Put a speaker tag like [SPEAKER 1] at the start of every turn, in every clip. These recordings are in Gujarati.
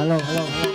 [SPEAKER 1] હાલો હાલો
[SPEAKER 2] હે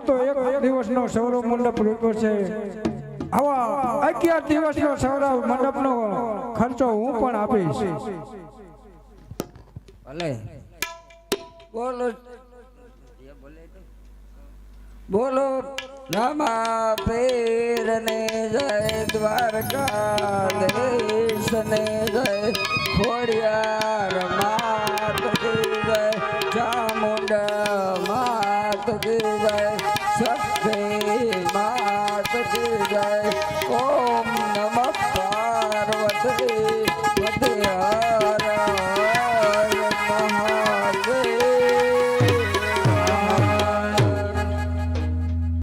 [SPEAKER 2] આ તો એક દિવસનો સૌરવ મંડપ રૂપ્યો છે. આવા અગિયાર દિવસનો સૌરવ મંડપનો ખર્ચો હું પણ આપીશ.
[SPEAKER 3] ભલે. બોલો. બોલો. રામા પીર ને જય દ્વારકાધીશ ને જય ખોડિયાર માત જય. ચામુંડા માત જય.